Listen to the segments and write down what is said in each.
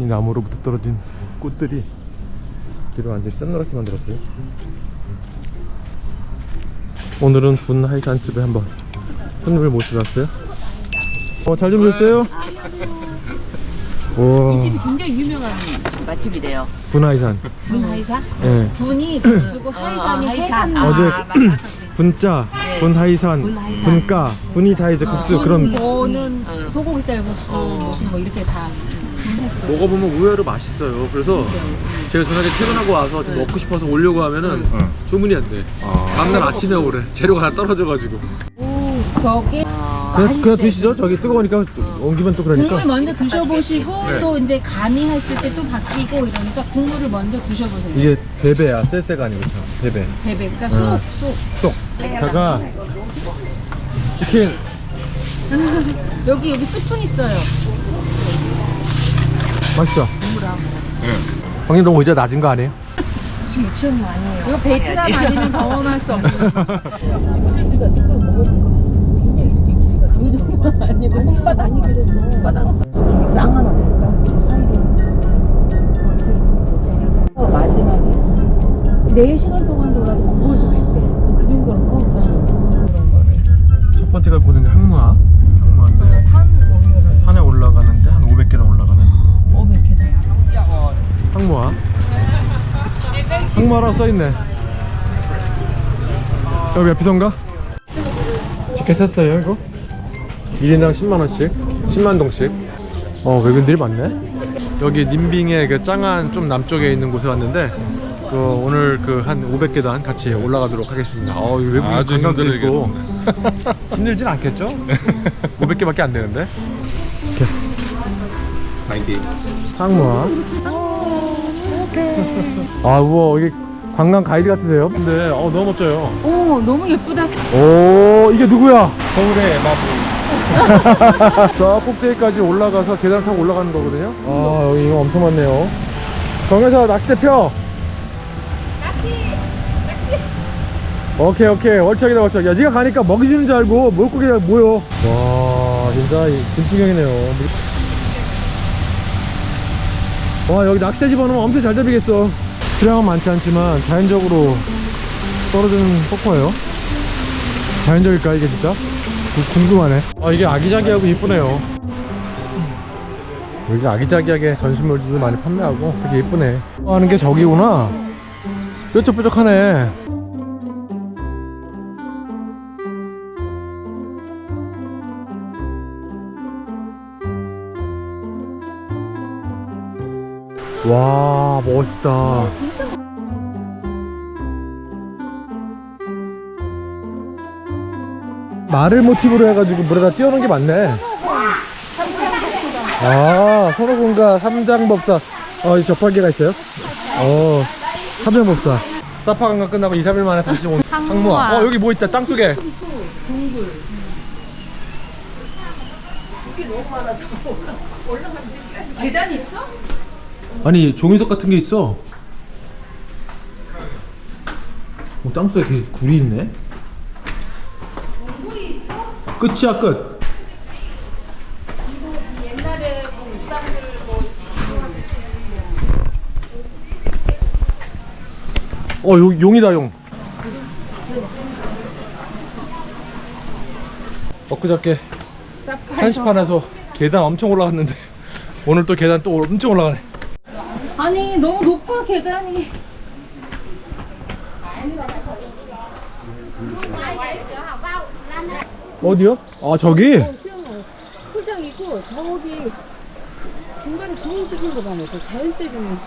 이 나무로부터 떨어진 꽃들이 길을 완전히 썬노랗게 만들었어요. 오늘은 분 하이산집에 한번 손님을 모셔봤어요. 어, 잘 주무셨어요? 와, 이 집이 굉장히 유명한 맛집이래요. 분 하이산. 분하이사? 예. 분이 국수고 하이산이 해산 아, 어제. 분짜, 네. 분하이산, 분하이산. 분가, 분이 다 이제 국수 그런 뭐는 어. 소고기 쌀국수 어. 무슨 뭐 이렇게 다 먹어보면 의외로 맛있어요. 그래서 제가 저녁에 퇴근하고 와서 좀 먹고 싶어서 오려고 하면은 주문이 안 돼. 다음날 아침에 오래. 재료가 다 떨어져가지고. 오 저게 그냥, 그냥 드시죠. 저기 뜨거우니까 옮기면 또 그러니까. 국물 먼저 드셔보시고 네. 또 이제 간이 했을 때 또 바뀌고 이러니까 국물을 먼저 드셔보세요 이게 베베야. 쎄쎄가 아니고 참. 베베. 베베 그러니까 어. 쏙쏙 쏙. 다가 치킨. 여기 여기 스푼 있어요 맛있죠? 형님 너무 의자 낮은 거 아니에요? 지금 유치원이 아니에요. 이거 베트남 아니면 경험할 수 없는 우리가 생각 먹어볼까? 그 정도 아니고 손바닥 많이 길었어. 손바닥. 저기 짱 하나 될까? 저 사이로 그 배를 사 어, 마지막에 4 시간 동안 돌아도 못 볼 수도 있대 그 정도로 커? 그런 거를 첫 번째 갈 곳은 항무하. 항무하. 항무하라고 써있네. 여기 몇 피선가? 티켓 샀어요 이거? 1인당 10만원씩 10만동씩 어 외국인들이 많네 여기 님빙의 그 짱한 좀 남쪽에 있는 곳에 왔는데 그 오늘 그 한 500계단 같이 올라가도록 하겠습니다 어 외국인 아주 관광도 있고. 힘들진 않겠죠? 500개밖에 안 되는데 항무하 아 우와 여기 관광 가이드 같으세요? 근데 어 너무 멋져요. 오 너무 예쁘다. 오 이게 누구야? 서울의 마부. 저 꼭대기까지 올라가서 계단 타고 올라가는 거거든요. 아 여기 이거 엄청 많네요. 정해서 낚싯대 펴 낚시! 낚시! 오케이 오케이. 월척이다 월척. 야 니가 가니까 먹이 주는 줄 알고 물고기가 모여. 와 진짜 이 진풍경이네요. 와 여기 낚싯대 집어넣으면 엄청 잘 잡히겠어 수량은 많지 않지만 자연적으로 떨어지는 폭포예요. 자연적일까 이게 진짜? 구- 궁금하네. 아 이게 아기자기하고 이쁘네요. 여기 아기자기하게 전신물들도 많이 판매하고 되게 이쁘네. 어, 하는 게 저기구나. 뾰족뾰족하네. 와 멋있다 말을 모티브로 해가지고 물에다 띄워놓은 게 많네. 아, 손오공과 삼장법사. 어, 이 접하기가 있어요? 어, 삼장법사. 사파 관광 끝나고 2, 3일 만에 다시 온 항무아. 어, 여기 뭐 있다, 땅 속에. 계단 있어? 아니, 종이석 같은 게 있어. 어, 땅 속에 굴이 있네. 끝이야, 끝. 옛날에 뭐 어, 요, 용이다, 용. 엊그저께 한시판에서 계단 엄청 올라갔는데 오늘 또 계단 또 엄청 올라가네. 아니 너무 높아 계단이 어디요? 아, 저기? 수영은 풀장이고 저기 중간에 구멍 뚫린 거 봐요. 저 자연적인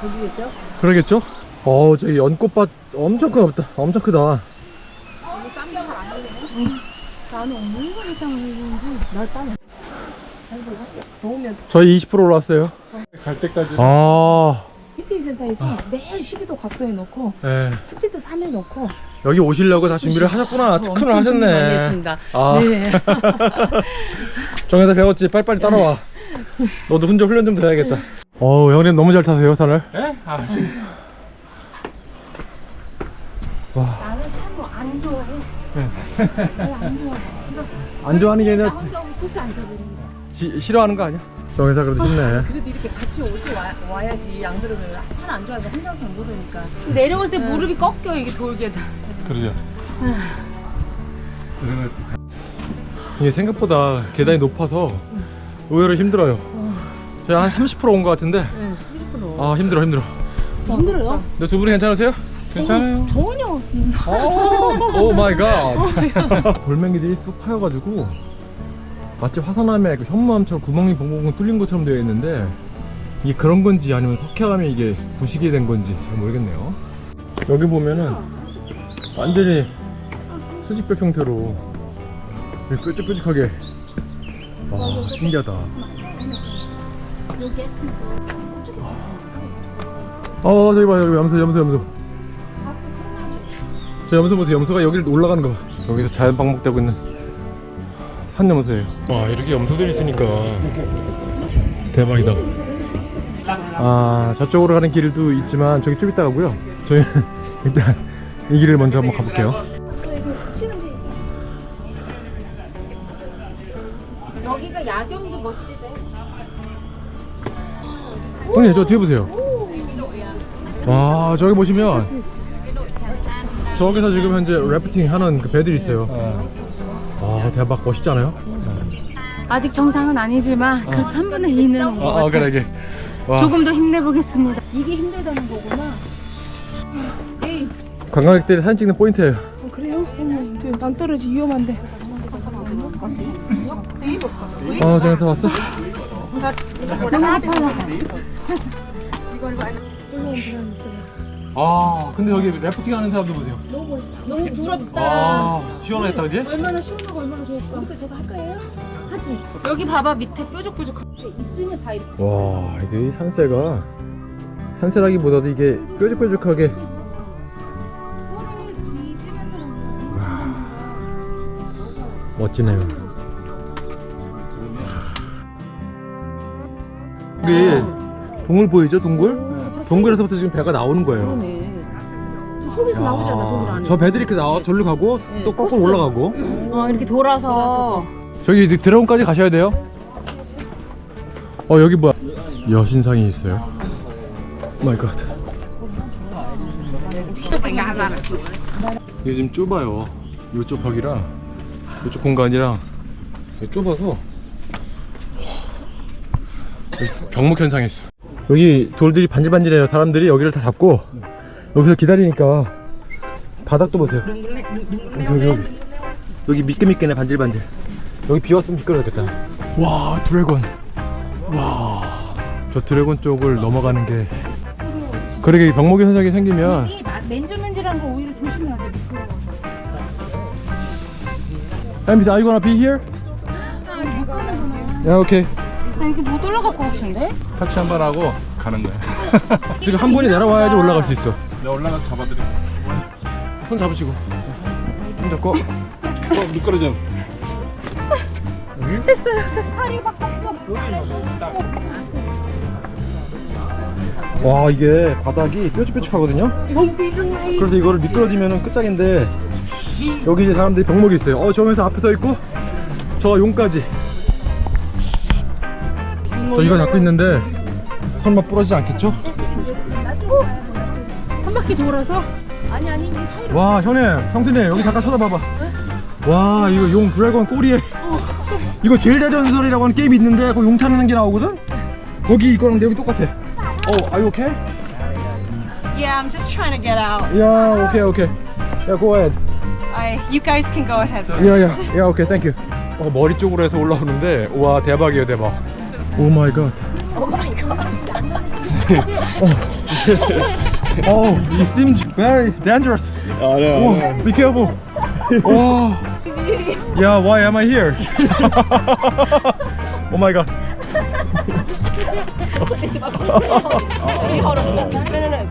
거기겠죠? 그러겠죠? 어, 저기 연꽃밭 엄청 크다. 엄청 크다. 나는 얼마나 땀을 흘리는지 날 땀을 더우면 저희 20% 올라왔어요. 갈 때까지. 아, 피팅 센터에서 매일 12도 각도에 놓고 예. 스피드 3에 놓고 여기 오시려고 다 준비를 하셨구나. 저 특훈을 엄청 준비 많이 하셨네. 했습니다. 아. 네. 정해서 배웠지. 빨리빨리 따라와. 너도 혼자 훈련 좀 더 해야겠다. 어우, 형님 너무 잘 타세요, 산을. 예? 아, 지금 나는 산거 안 좋아해 안 좋아하는 게 아니라 혼자 코스 안 지, 싫어하는 거 아니야? 정회사 그래도 힘내. 그래도 이렇게 같이 올때 와야지 안 그러면 산안 좋아서 혼자서는 못 오니까 내려올 때 무릎이 꺾여 이게 돌계단. 그러죠. 이게 생각보다 계단이 높아서 의외로 힘들어요. 저희 한 30%온 것 같은데. 응, 30%. 아 힘들어 힘들어. 힘들어요? 근데 두 분이 괜찮으세요? 괜찮아요. 전혀 오 마이 갓. 돌멩이들이 쑥 파여가지고 마치 화산암에 그 현무암처럼 구멍이 봉봉봉 뚫린 것처럼 되어 있는데 이게 그런 건지 아니면 석회암이 이게 부식이 된 건지 잘 모르겠네요. 여기 보면은 완전히 수직벽 형태로 이렇게 뾰족뾰족하게. 와 신기하다. 어 저기 봐 여기 염소 염소 염소. 저 염소 보세요. 염소가 여기를 올라가는 거 봐. 여기서 자연 방목되고 있는 산 염소예요. 와 이렇게 염소들이 있으니까 대박이다. 아 저쪽으로 가는 길도 있지만 저기 좀 이따 가고요. 저희는 일단 이 길을 먼저 한번 가볼게요 여기가 야경도 멋지대. 형님 저 뒤에 보세요 와 저기 보시면 저기서 지금 현재 래프팅 하는 그 배들이 있어요 와 대박 멋있지 않아요? 아직 정상은 아니지만 그래도 3분의 2는 온것 아, 같아. 아 그래 이게 와. 조금 더 힘내보겠습니다. 이게 힘들다는 거구나. 관광객들이 사진 찍는 포인트예요 어, 그래요? 어머 저 낭떠러지 위험한데 아 저기서 왔어? 너무 아파요. 아 근데 여기 래프팅 하는 사람들 보세요 너무 부럽다. 아 시원하겠다 그지? 얼마나 시원하고 얼마나 좋을까. 그러니까 저거 할 거예요? 하지. 여기 봐봐 밑에 뾰족뾰족. 있으면 다 이렇게. 와 이게 이 산세가 산세라기보다도 이게 뾰족뾰족하게 멋지네요 여기 동굴 보이죠 동굴? 동굴에서부터 지금 배가 나오는 거예요 그러네 저 속에서 나오잖아 동굴 안에 저 배들이 이렇게 나와 절로 가고 네, 또 거꾸로 코스. 올라가고 어 이렇게 돌아서. 저기 드래곤까지 가셔야 돼요. 어 여기 뭐야? 여신상이 있어요. 마이 갓. 이게 좀 좁아요. 이쪽 벽이랑 이쪽 공간이랑 좁아서 경목 현상이 있어. 여기 돌들이 반질반질해요. 사람들이 여기를 다 잡고 여기서 기다리니까 바닥도 보세요. 여기 여기 여기. 여기 미끌미끌해 반질반질. 여기 비 왔으면 미끄러졌겠다. 와 드래곤. 와. 저 드래곤 쪽을 넘어가는 게. 그러게 병목이 현상이 생기면 마- 맨질맨질한 거 오히려 조심해야 돼. 미끄러워서. Em, are you gonna be here? Yeah, okay. 나 여기 못 올라갈 것 같은데? 터치 한 번 하고 가는 거야. 지금 한 분이 내려와야지 올라갈 수 있어. 내가 올라가서 잡아드릴게. 손 잡으시고. 손 잡고. 어, 미끄러져. 됐어요. 됐어. 살이 바뀌어. 와 이게 바닥이 뾰족뾰족하거든요. 그래서 이거를 미끄러지면 끝장인데 여기 이제 사람들이 병목이 있어요. 어 저기서 앞에 서 있고 저 용까지. 저 이거 잡고 있는데 설마 부러지지 않겠죠? 한 바퀴 돌아서 와 형님 형수님 여기 잠깐 쳐다봐봐 와 이거 용 드래곤 꼬리에 이거 제일 대전설이라고 하는 게임이 있는데 거기 용 타는 게 나오거든? 거기 이거랑 내용이 똑같아 어 are you okay? Yeah, I'm just trying to get out. Yeah okay okay Yeah go ahead I, you guys can go ahead. Yeah yeah yeah okay thank you 어, 머리 쪽으로 해서 올라오는데 와 대박이에요 대박 오 마이 갓 오 마이 갓 Oh, it seems very dangerous. 아, 네. Oh, be careful. Oh. Yeah, why am I here? oh my god.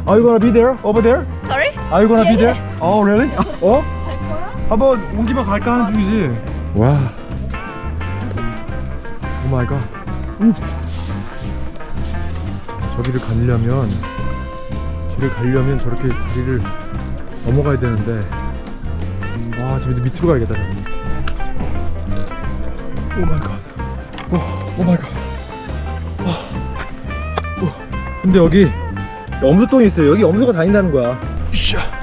Are you gonna be there? Over there? Sorry? Are you gonna be there? Oh, really? 어? 한번 온 김에 갈까 하는 중이지. 와. Oh my god. Oops. 저기를 가려면 저기를 가려면 저렇게 다리를 넘어가야 되는데 와 지금 밑으로 가야겠다 저기 오 마이 갓 오, 오 마이 갓 근데 여기 염소똥이 있어요. 여기 염소가 다닌다는 거야. 으쌰.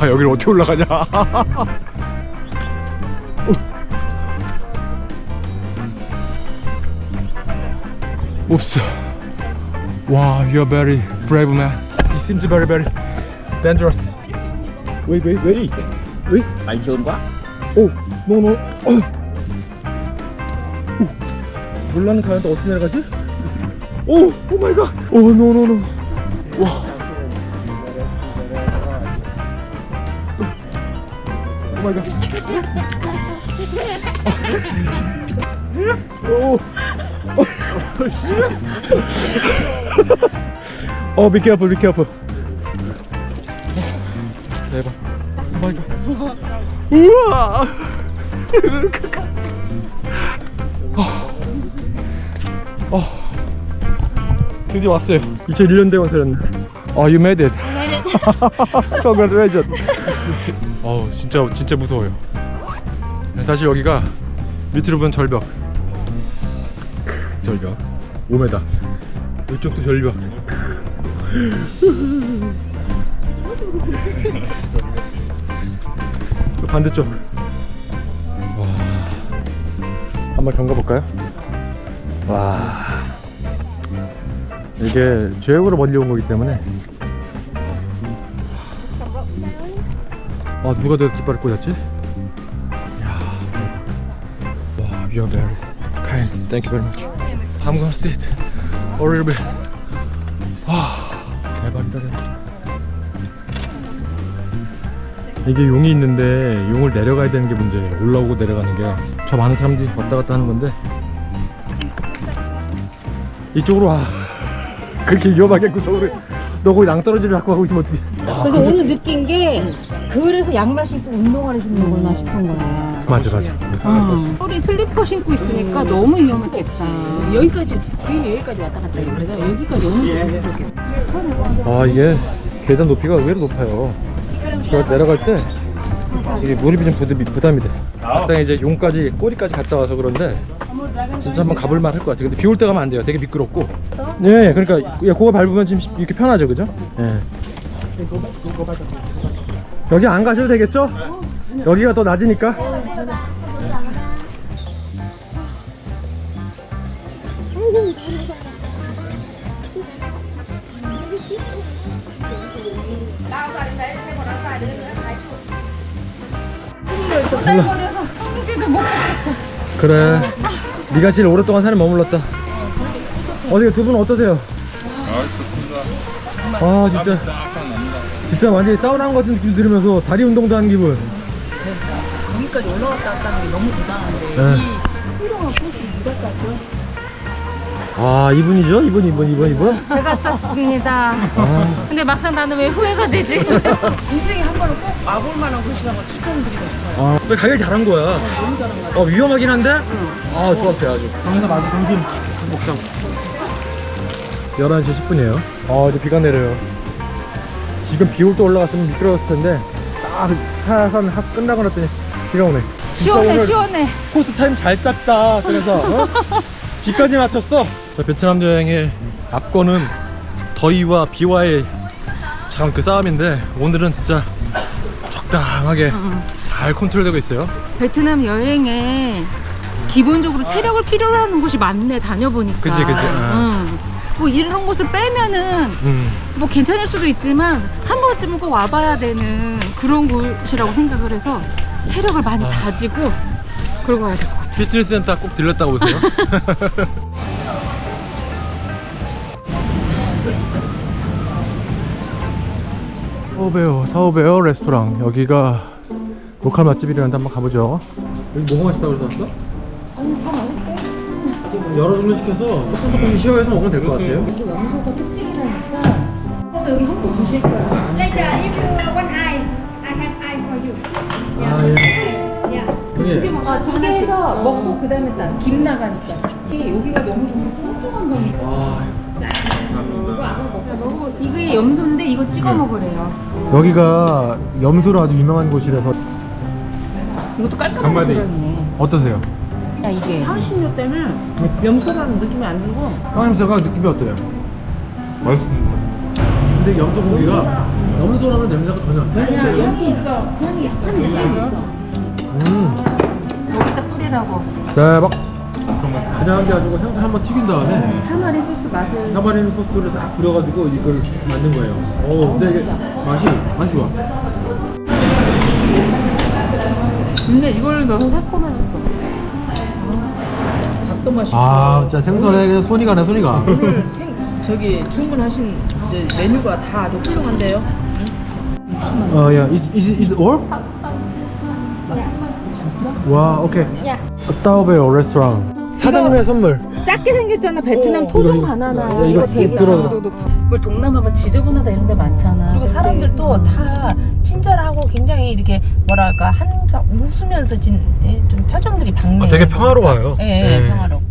아 여기를 어떻게 올라가냐? Oops. Wow, you're very brave man. It seems very very dangerous. Wait, wait, wait, wait. Anh trơn quá 오, no, no. 어. 오. 놀라는 가는데 어떻게 내려가지? 오, 오 마이 갓. 오, 노, 노, 노. 와. 오 마이 갓. 오. 어, be careful, be careful. 대박. 오 마이 갓. 우와! 어, 드디어 왔어요. 2001년 대원 세렸네. 어, you made it. Congratulations. 어우, 진짜, 진짜 무서워요. 사실 여기가 밑으로 보면 절벽. 크, 절벽. 5m. 이쪽도 절벽. 그 반대쪽. 와. 한번 경가 볼까요? 와. 이게 죄역으로 멀리 온 거기 때문에. 아 누가 더 깃발을 꽂았지? 야. 와, you are very kind. Thank you very much. I'm gonna sit a little bit. 와, 대박이다 대박. 이게 용이 있는데 용을 내려가야 되는 게 문제예요. 올라오고 내려가는 게 저 많은 사람들이 왔다 갔다 하는 건데 이쪽으로 와. 그렇게 위험하게 구석으로 너 거기 낭떠러지를 자꾸 하고 있으면 어떡해. 그래서 오늘 느낀 게 그래서 양말 신고 운동화를 신는구나 싶은 거야. 맞아 맞아. 어. 우리 슬리퍼 신고 있으니까 너무 위험했겠다. 여기까지 부인이 여기까지 왔다 갔다 해요. 그래서 여기까지 오는 아 이게 계단 높이가 의외로 높아요. 저 내려갈 때 이게 무릎이 좀 부담이, 부담이 돼. 막상 이제 용까지 꼬리까지 갔다 와서 그런데 진짜 한번 가볼 만할 것 같아요. 근데 비 올 때 가면 안 돼요. 되게 미끄럽고. 예, 그러니까 예, 그거 밟으면 지금 이렇게 편하죠, 그죠? 예. 여기 안 가셔도 되겠죠? 여기가 더 낮으니까. 홍지도 못 먹겠어. 그래. 네가 제일 오랫동안 산에 머물렀다. 어디 두분 어떠세요? 아 진짜 진짜 완전히 사우나 한것 같은 느낌 들으면서 다리 운동도 하는 기분. 여기까지 올라갔다 갔다 하는 게 너무 부담한데 네. 아 이분이죠? 이분 이분 이분 이분? 제가 짰습니다. 아, 근데 막상 나는 왜 후회가 되지? 인생에 한 번은 꼭 와볼 만한 곳이라고 추천드리고 싶어요. 아 근데 가길 잘한 거야. 어 위험하긴 한데. 아 좋았어요 아주. 정에서 맞은 동심 목상. 11시 10분이에요. 아 이제 비가 내려요. 지금 비 올 때 올라갔으면 미끄러웠을 텐데 딱 하산 학 끝나고 났더니 비가 오네. 진짜 시원해 오늘 시원해. 코스 타임 잘 짰다. 그래서 어? 비까지 맞췄어. 자, 베트남 여행의 앞권은 더위와 비와의 참 그 싸움인데 오늘은 진짜 적당하게 잘 컨트롤되고 있어요. 베트남 여행에 기본적으로 체력을 필요로 하는 곳이 많네 다녀보니까. 그치, 그치. 아. 응. 뭐 이런 곳을 빼면은 음. 뭐 괜찮을 수도 있지만 한 번쯤은 꼭 와봐야 되는 그런 곳이라고 생각을 해서 체력을 많이 아. 다지고 그러고 와야 될 것 같아. 피트니스 센터 꼭 들렸다 오세요. 사오베오 사오베오 레스토랑 여기가 로컬 맛집이라는데 한번 가보죠. 여기 뭐가 맛있다고 왔어? 여러 종류 시켜서 조금 조금 시어해서 먹으면 될 것 같아요. 이게 염소가 특징이라니까. 그럼 여기 한번 보실 거야. Later, if you want ice, I have ice for you. 아 예. Yeah. 여기 아, 두 개에서 먹고 그 다음에 딱 김 나가니까. 이게 여기가 너무 게 뚱뚱한 병이. 와 자, 먹어. 이게 염소인데 이거 찍어 네. 먹으래요. 여기가 염소로 아주 유명한 곳이라서 이것도 깔끔하게 한마디. 들어있네. 어떠세요? 야 이게 향신료 때문에 염소라는 느낌이 안 들고 향냄새가 느낌이 어때요? 맛있습니다. 근데 염소 고기가 염소라는 냄새가 전혀 안 나요. 아니야 여기 있어 향이 있어 향이 있어 음, 여기다 뿌리라고 대박. 그냥 한게 아니고 생선 한번 튀긴 다음에 타마리 소스 맛을 사바리는 소스를 딱 뿌려가지고 이걸 만든 거예요. 오, 근데 이게 맛이 맛이 좋아. 근데 이걸 넣어서 새콤해졌어 밥도 맛있고 아, 진짜 생선에 그냥 손이 가네, 손이 가. 오늘 생, 저기 주문하신 이제 메뉴가 다 아주 훌륭한데요 어, 야, is is is all? 와, 오케이. Yeah. 따오베오 레스토랑. 사장님의 선물. 작게 생겼잖아. 베트남 이거, 토종 이거. 바나나. 야, 이거 이거 되게 높고 뭘 동남아 봐 지저분하다 이런 데 많잖아. 그리고 사람들도 다 친절하고 굉장히 이렇게 뭐랄까 한상 웃으면서 진, 예, 좀 표정들이 밝네요. 아, 되게 평화로워요. 예, 예, 네. 평화롭고